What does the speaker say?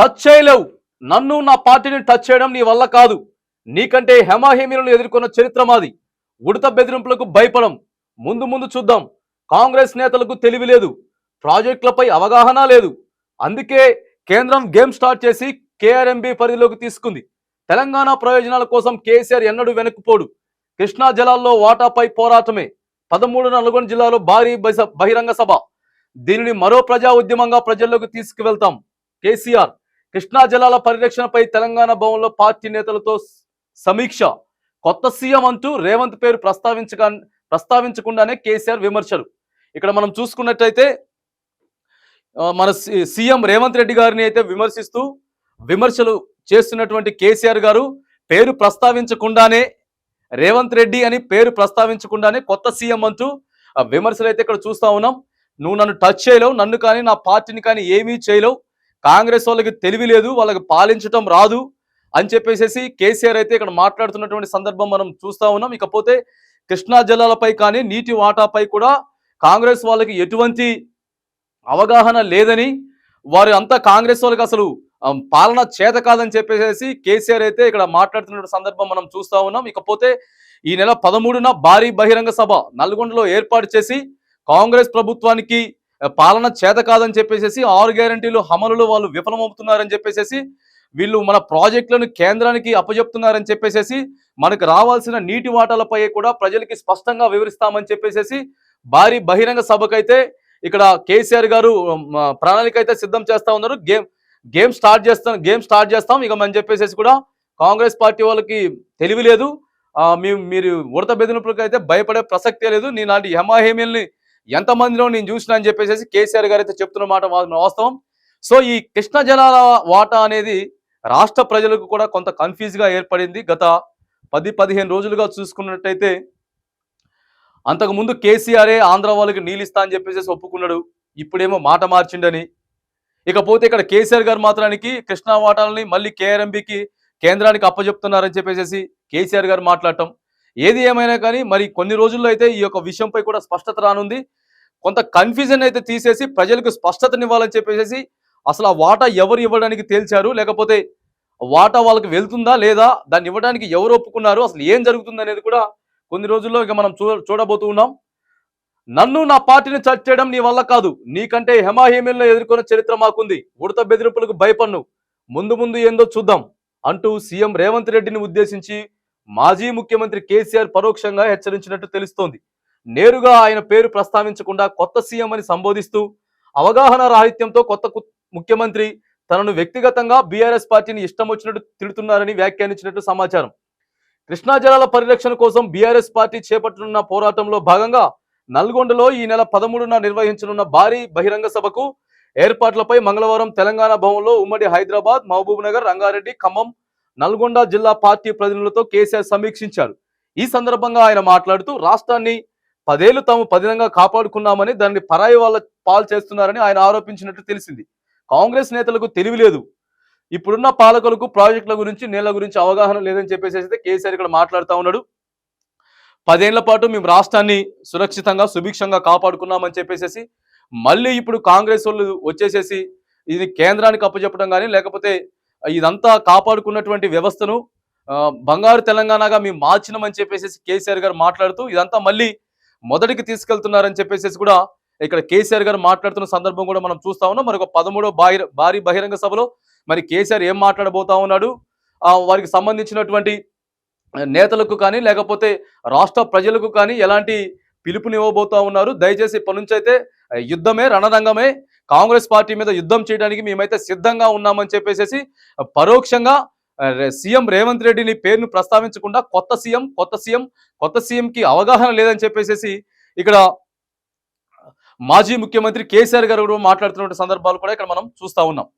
Touch చేయలేవు. నన్ను నా పార్టీని టచ్ చేయడం నీ వల్ల కాదు. నీకంటే హెమాహేమీలను ఎదుర్కొన్న చరిత్ర మాది. ఉడత బెదిరింపులకు భయపడం. ముందు ముందు చూద్దాం. కాంగ్రెస్ నేతలకు తెలివి లేదు. ప్రాజెక్టులపై అవగాహన లేదు. అందుకే కేంద్రం గేమ్ స్టార్ట్ చేసి కేఆర్ఎంబి పరిధిలోకి తీసుకుంది. తెలంగాణ ప్రయోజనాల కోసం కేసీఆర్ ఎన్నడూ వెనక్కుపోడు. కృష్ణా జలాల్లో వాటాపై పోరాటమే. పదమూడు నల్గొండ జిల్లాలో భారీ బహిస- బహిరంగ సభ. దీనిని మరో ప్రజా ఉద్యమంగా ప్రజల్లోకి తీసుకువెళ్తాం. కేసీఆర్ కృష్ణా జలాల పరిరక్షణపై తెలంగాణ భవన్లో పార్టీ నేతలతో సమీక్ష. కొత్త సీఎం అంటూ రేవంత్ పేరు ప్రస్తావించగా ప్రస్తావించకుండానే కేసీఆర్ విమర్శలు. ఇక్కడ మనం చూసుకున్నట్టయితే మన సీఎం రేవంత్ రెడ్డి గారిని అయితే విమర్శిస్తూ విమర్శలు చేస్తున్నటువంటి కేసీఆర్ గారు పేరు ప్రస్తావించకుండానే రేవంత్ రెడ్డి అని పేరు ప్రస్తావించకుండానే కొత్త సీఎం అంటూ ఆ విమర్శలు అయితే ఇక్కడ చూస్తా ఉన్నాం. నువ్వు నన్ను టచ్ చేయలేవు నన్ను కానీ నా పార్టీని కానీ ఏమీ చేయలేవు. కాంగ్రెస్ వాళ్ళకి తెలివి లేదు వాళ్ళకి పాలించటం రాదు అని చెప్పేసి కేసీఆర్ అయితే ఇక్కడ మాట్లాడుతున్నటువంటి సందర్భం మనం చూస్తా ఉన్నాం. ఇకపోతే కృష్ణా జలాలపై కానీ నీటి వాటాపై కూడా కాంగ్రెస్ వాళ్ళకి ఎటువంటి అవగాహన లేదని వారు అంతా కాంగ్రెస్ వాళ్ళకి అసలు పాలన చేత కాదని చెప్పేసి కేసీఆర్ అయితే ఇక్కడ మాట్లాడుతున్న సందర్భం మనం చూస్తా ఉన్నాం. ఇకపోతే ఈ నెల పదమూడున భారీ బహిరంగ సభ నల్గొండలో ఏర్పాటు చేసి కాంగ్రెస్ ప్రభుత్వానికి పాలన చేత కాదని చెప్పేసి ఆరు గ్యారంటీలు అమలులో వాళ్ళు విఫలమవుతున్నారని చెప్పేసి వీళ్ళు మన ప్రాజెక్టులను కేంద్రానికి అప్పజెప్తున్నారని చెప్పేసి మనకు రావాల్సిన నీటి వాటాలపై కూడా ప్రజలకి స్పష్టంగా వివరిస్తామని చెప్పేసి భారీ బహిరంగ సభకైతే ఇక్కడ కేసీఆర్ గారు ప్రణాళిక అయితే సిద్ధం చేస్తా ఉన్నారు. గేమ్ గేమ్ స్టార్ట్ చేస్తాం గేమ్ స్టార్ట్ చేస్తాం. ఇక మనం చెప్పేసి కూడా కాంగ్రెస్ పార్టీ వాళ్ళకి తెలివి లేదు. మేము మీరు ఉడత బెదిరింపులకు అయితే భయపడే ప్రసక్తే లేదు. నీ లాంటి హెమాహేమిల్ని ఎంతమందిలో నేను చూసినా అని చెప్పేసి కేసీఆర్ గారు అయితే చెప్తున్న మాట వాస్తవం. సో ఈ కృష్ణ జలాల వాటా అనేది రాష్ట్ర ప్రజలకు కూడా కొంత కన్ఫ్యూజ్గా ఏర్పడింది. గత పది పదిహేను రోజులుగా చూసుకున్నట్టయితే అంతకుముందు కేసీఆరే ఆంధ్ర వాళ్ళకి నీళ్ళిస్తా అని చెప్పేసి ఒప్పుకున్నాడు. ఇప్పుడేమో మాట మార్చిండని. ఇకపోతే ఇక్కడ కేసీఆర్ గారు మాత్రానికి కృష్ణా వాటాలని మళ్ళీ కేఆర్ఎంబికి కేంద్రానికి అప్పచెప్తున్నారని చెప్పేసి కేసీఆర్ గారు మాట్లాడటం. ఏది ఏమైనా కానీ మరి కొన్ని రోజుల్లో అయితే ఈ యొక్క విషయంపై కూడా స్పష్టత రానుంది. కొంత కన్ఫ్యూజన్ అయితే తీసేసి ప్రజలకు స్పష్టతనివ్వాలని చెప్పేసి అసలు ఆ వాటా ఎవరు ఇవ్వడానికి తేల్చారు? లేకపోతే వాటా వాళ్ళకి వెళ్తుందా లేదా? దాన్ని ఇవ్వడానికి ఎవరు ఒప్పుకున్నారు? అసలు ఏం జరుగుతుంది అనేది కూడా కొన్ని రోజుల్లో ఇక మనం చూ చూడబోతూ ఉన్నాం. నన్ను నా పార్టీని చర్చ చేయడం నీ వల్ల కాదు. నీకంటే హెమాహేమిల్లో ఎదుర్కొన్న చరిత్ర మాకుంది. ఉడత బెదిరింపులకు భయపడ్ను ముందు ముందు ఏందో చూద్దాం అంటూ సీఎం రేవంత్ రెడ్డిని ఉద్దేశించి మాజీ ముఖ్యమంత్రి కేసీఆర్ పరోక్షంగా హెచ్చరించినట్టు తెలుస్తోంది. నేరుగా ఆయన పేరు ప్రస్తావించకుండా కొత్త సీఎం అని సంబోధిస్తూ అవగాహన రాహిత్యంతో కొత్త ముఖ్యమంత్రి తనను వ్యక్తిగతంగా బీఆర్ఎస్ పార్టీని ఇష్టం వచ్చినట్టు తిడుతున్నారని వ్యాఖ్యానించినట్టు సమాచారం. కృష్ణా జలాల పరిరక్షణ కోసం బీఆర్ఎస్ పార్టీ చేపట్టనున్న పోరాటంలో భాగంగా నల్గొండలో ఈ నెల పదమూడున నిర్వహించనున్న భారీ బహిరంగ సభకు ఏర్పాట్లపై మంగళవారం తెలంగాణ భవన్లో ఉమ్మడి హైదరాబాద్ మహబూబ్ నగర్ రంగారెడ్డి ఖమ్మం నల్గొండ జిల్లా పార్టీ ప్రతినిధులతో కేసీఆర్ సమీక్షించారు. ఈ సందర్భంగా ఆయన మాట్లాడుతూ రాష్ట్రాన్ని పదేళ్ళు తాము పదినంగా కాపాడుకున్నామని దాన్ని పరాయి వాళ్ళ పాలు చేస్తున్నారని ఆయన ఆరోపించినట్టు తెలిసింది. కాంగ్రెస్ నేతలకు తెలివి లేదు. ఇప్పుడున్న పాలకులకు ప్రాజెక్టుల గురించి నీళ్ళ గురించి అవగాహన లేదని చెప్పేసి అయితే కేసీఆర్ ఇక్కడ మాట్లాడుతూ ఉన్నాడు. పదేళ్ళ పాటు మేము రాష్ట్రాన్ని సురక్షితంగా సుభిక్షంగా కాపాడుకున్నామని చెప్పేసి మళ్ళీ ఇప్పుడు కాంగ్రెస్ వాళ్ళు వచ్చేసేసి ఇది కేంద్రానికి అప్పచెప్పడం కానీ లేకపోతే ఇదంతా కాపాడుకున్నటువంటి వ్యవస్థను బంగారు తెలంగాణగా మేము మార్చినామని చెప్పేసి కేసీఆర్ గారు మాట్లాడుతూ ఇదంతా మళ్ళీ మొదటికి తీసుకెళ్తున్నారని చెప్పేసి కూడా ఇక్కడ కేసీఆర్ గారు మాట్లాడుతున్న సందర్భం కూడా మనం చూస్తా ఉన్నాం. మరి ఒక పదమూడో భారీ భారీ బహిరంగ సభలో మరి కేసీఆర్ ఏం మాట్లాడబోతా ఉన్నాడు? వారికి సంబంధించినటువంటి నేతలకు కానీ లేకపోతే రాష్ట్ర ప్రజలకు కానీ ఎలాంటి పిలుపునివ్వబోతా ఉన్నారు? దయచేసి ఇప్పటి నుంచి అయితే యుద్ధమే రణరంగమే కాంగ్రెస్ పార్టీ మీద యుద్ధం చేయడానికి మేమైతే సిద్ధంగా ఉన్నామని చెప్పేసి పరోక్షంగా సీఎం రేవంత్ రెడ్డిని పేరును ప్రస్తావించకుండా కొత్త సీఎం కొత్త సీఎం కొత్త సీఎం కి అవగాహన లేదని చెప్పేసి ఇక్కడ మాజీ ముఖ్యమంత్రి కేసీఆర్ గారు మాట్లాడుతున్న సందర్భాలు కూడా ఇక్కడ మనం చూస్తా ఉన్నాం.